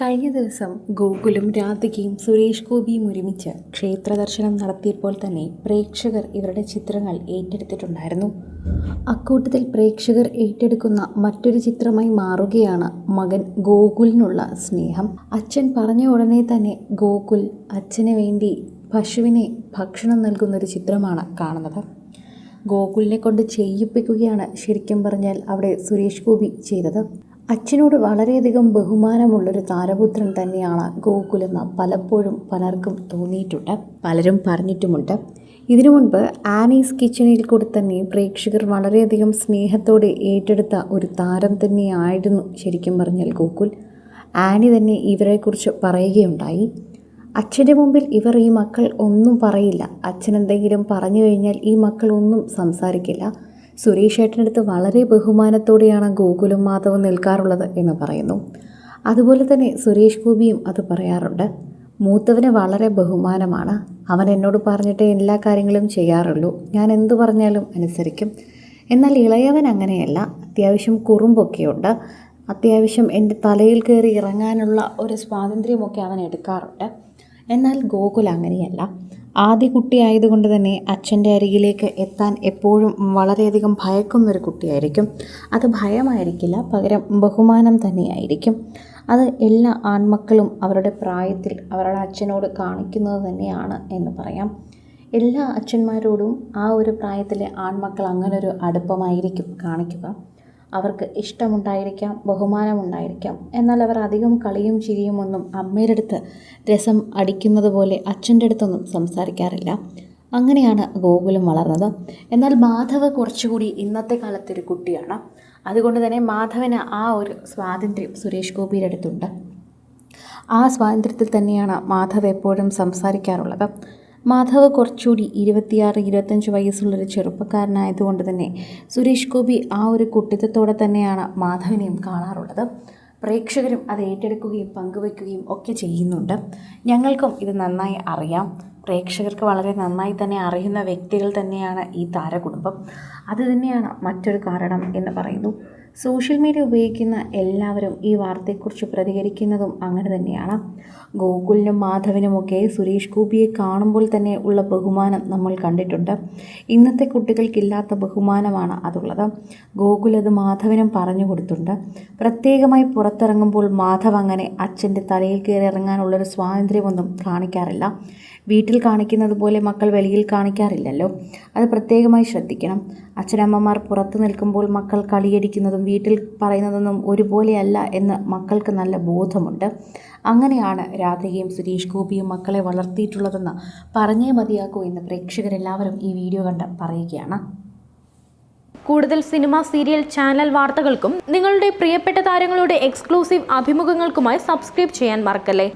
കഴിഞ്ഞ ദിവസം ഗോകുലും രാധികയും സുരേഷ് ഗോപിയും ഒരുമിച്ച് ക്ഷേത്ര ദർശനം നടത്തിയപ്പോൾ തന്നെ പ്രേക്ഷകർ ഇവരുടെ ചിത്രങ്ങൾ ഏറ്റെടുത്തിട്ടുണ്ടായിരുന്നു. അക്കൂട്ടത്തിൽ പ്രേക്ഷകർ ഏറ്റെടുക്കുന്ന മറ്റൊരു ചിത്രമായി മാറുകയാണ് മകൻ ഗോകുലിനുള്ള സ്നേഹം. അച്ഛൻ പറഞ്ഞ ഉടനെ തന്നെ ഗോകുൽ അച്ഛന് വേണ്ടി പശുവിനെ ഭക്ഷണം നൽകുന്ന ഒരു ചിത്രമാണ് കാണുന്നത്. ഗോകുലിനെ കൊണ്ട് ചെയ്യിപ്പിക്കുകയാണ് ശരിക്കും പറഞ്ഞാൽ അവിടെ സുരേഷ് ഗോപി ചെയ്തത്. അച്ഛനോട് വളരെയധികം ബഹുമാനമുള്ളൊരു താരപുത്രൻ തന്നെയാണ് ഗോകുലെന്ന് പലപ്പോഴും പലർക്കും തോന്നിയിട്ടുണ്ട് പലരും പറഞ്ഞിട്ടുമുണ്ട്. ഇതിനു മുൻപ് ആനീസ് കിച്ചണിൽ കൂടി തന്നെ പ്രേക്ഷകർ വളരെയധികം സ്നേഹത്തോടെ ഏറ്റെടുത്ത ഒരു താരം തന്നെയായിരുന്നു ശരിക്കും പറഞ്ഞാൽ ഗോകുൽ. ആനി തന്നെ ഇവരെക്കുറിച്ച് പറയുകയുണ്ടായി. അച്ഛന്റെ മുമ്പിൽ ഇവർ ഈ മക്കൾ ഒന്നും പറയില്ല. അച്ഛൻ എന്തെങ്കിലും പറഞ്ഞു കഴിഞ്ഞാൽ ഈ മക്കൾ ഒന്നും സംസാരിക്കില്ല. സുരേഷ് ഏട്ടനടുത്ത് വളരെ ബഹുമാനത്തോടെയാണ് ഗോകുലും മാധവും നിൽക്കാറുള്ളത് എന്ന് പറയുന്നു. അതുപോലെ തന്നെ സുരേഷ് ഗോപിയും അത് പറയാറുണ്ട്. മൂത്തവന് വളരെ ബഹുമാനമാണ്. അവൻ എന്നോട് പറഞ്ഞിട്ട് എല്ലാ കാര്യങ്ങളും ചെയ്യാറുള്ളൂ. ഞാൻ എന്തു പറഞ്ഞാലും അനുസരിക്കും. എന്നാൽ ഇളയവൻ അങ്ങനെയല്ല. അത്യാവശ്യം കുറുമ്പൊക്കെയുണ്ട്. അത്യാവശ്യം എന്റെ തലയിൽ കയറി ഇറങ്ങാനുള്ള ഒരു സ്വാതന്ത്ര്യമൊക്കെ അവൻ എടുക്കാറുണ്ട്. എന്നാൽ ഗോകുൽ അങ്ങനെയല്ല. ആദ്യ കുട്ടിയായതുകൊണ്ട് തന്നെ അച്ഛന്റെ അരികിലേക്ക് എത്താൻ എപ്പോഴും വളരെയധികം ഭയക്കുന്നൊരു കുട്ടിയായിരിക്കും. അത് ഭയമായിരിക്കില്ല പകരം ബഹുമാനം തന്നെയായിരിക്കും. അത് എല്ലാ ആൺമക്കളും അവരുടെ പ്രായത്തിൽ അവരുടെ അച്ഛനോട് കാണിക്കുന്നത് തന്നെയാണ് എന്ന് പറയാം. എല്ലാ അച്ഛന്മാരോടും ആ ഒരു പ്രായത്തിലെ ആൺമക്കൾ അങ്ങനൊരു അടുപ്പമായിരിക്കും കാണിക്കുക. അവർക്ക് ഇഷ്ടമുണ്ടായിരിക്കാം ബഹുമാനമുണ്ടായിരിക്കാം. എന്നാൽ അവർ അധികം കളിയും ചിരിയും ഒന്നും അമ്മയുടെ അടുത്ത് രസം അടിക്കുന്നത് പോലെ അച്ഛന്റെ അടുത്തൊന്നും സംസാരിക്കാറില്ല. അങ്ങനെയാണ് ഗോകുലം വളർന്നത്. എന്നാൽ മാധവ് കുറച്ചുകൂടി ഇന്നത്തെ കാലത്തെ ഒരു കുട്ടിയാണ്. അതുകൊണ്ട് തന്നെ മാധവന് ആ ഒരു സ്വാതന്ത്ര്യം സുരേഷ് ഗോപിയുടെ അടുത്തുണ്ട്. ആ സ്വാതന്ത്ര്യത്തിൽ തന്നെയാണ് മാധവ് എപ്പോഴും സംസാരിക്കാറുള്ളത്. മാധവ് കുറച്ചുകൂടി ഇരുപത്തിയാറ് ഇരുപത്തഞ്ച് വയസ്സുള്ളൊരു ചെറുപ്പക്കാരനായതുകൊണ്ട് തന്നെ സുരേഷ് ഗോപി ആ ഒരു കുട്ടിത്തത്തോടെ തന്നെയാണ് മാധവിനെയും കാണാറുള്ളത്. പ്രേക്ഷകരും അത് ഏറ്റെടുക്കുകയും പങ്കുവയ്ക്കുകയും ഒക്കെ ചെയ്യുന്നുണ്ട്. ഞങ്ങൾക്കും ഇത് നന്നായി അറിയാം. പ്രേക്ഷകർക്ക് വളരെ നന്നായി തന്നെ അറിയുന്ന വ്യക്തികൾ തന്നെയാണ് ഈ താരകുടുംബം. അത് തന്നെയാണ് മറ്റൊരു കാരണം എന്ന് പറയുന്നു. സോഷ്യൽ മീഡിയ ഉപയോഗിക്കുന്ന എല്ലാവരും ഈ വാർത്തയെക്കുറിച്ച് പ്രതികരിക്കുന്നതും അങ്ങനെ തന്നെയാണ്. ഗോകുലിനും മാധവിനുമൊക്കെ സുരേഷ് ഗോപിയെ കാണുമ്പോൾ തന്നെ ഉള്ള ബഹുമാനം നമ്മൾ കണ്ടിട്ടുണ്ട്. ഇന്നത്തെ കുട്ടികൾക്കില്ലാത്ത ബഹുമാനമാണ് അതുള്ളത്. ഗോകുൽ അത് മാധവിനും പറഞ്ഞു കൊടുത്തിട്ടുണ്ട്. പ്രത്യേകമായി പുറത്തിറങ്ങുമ്പോൾ മാധവ് അങ്ങനെ അച്ഛന്റെ തലയിൽ കയറി ഇറങ്ങാനുള്ളൊരു സ്വാതന്ത്ര്യമൊന്നും കാണിക്കാറില്ല. വീട്ടിൽ കാണിക്കുന്നത് പോലെ മക്കൾ വെളിയിൽ കാണിക്കാറില്ലല്ലോ. അത് പ്രത്യേകമായി ശ്രദ്ധിക്കണം. അച്ഛനമ്മമാർ പുറത്തു നിൽക്കുമ്പോൾ മക്കൾ കളിയടിക്കുന്നതും വീട്ടിൽ പറയുന്നതൊന്നും ഒരുപോലെയല്ല എന്ന് മക്കൾക്ക് നല്ല ബോധമുണ്ട്. അങ്ങനെയാണ് രാധികയും സുരേഷ് ഗോപിയും മക്കളെ വളർത്തിയിട്ടുള്ളതെന്ന് പറഞ്ഞേ മതിയാക്കൂ എന്ന് പ്രേക്ഷകരെല്ലാവരും ഈ വീഡിയോ കണ്ട് പറയുകയാണ്. കൂടുതൽ സിനിമ സീരിയൽ ചാനൽ വാർത്തകൾക്കും നിങ്ങളുടെ പ്രിയപ്പെട്ട താരങ്ങളുടെ എക്സ്ക്ലൂസീവ് അഭിമുഖങ്ങൾക്കുമായി സബ്സ്ക്രൈബ് ചെയ്യാൻ മറക്കല്ലേ?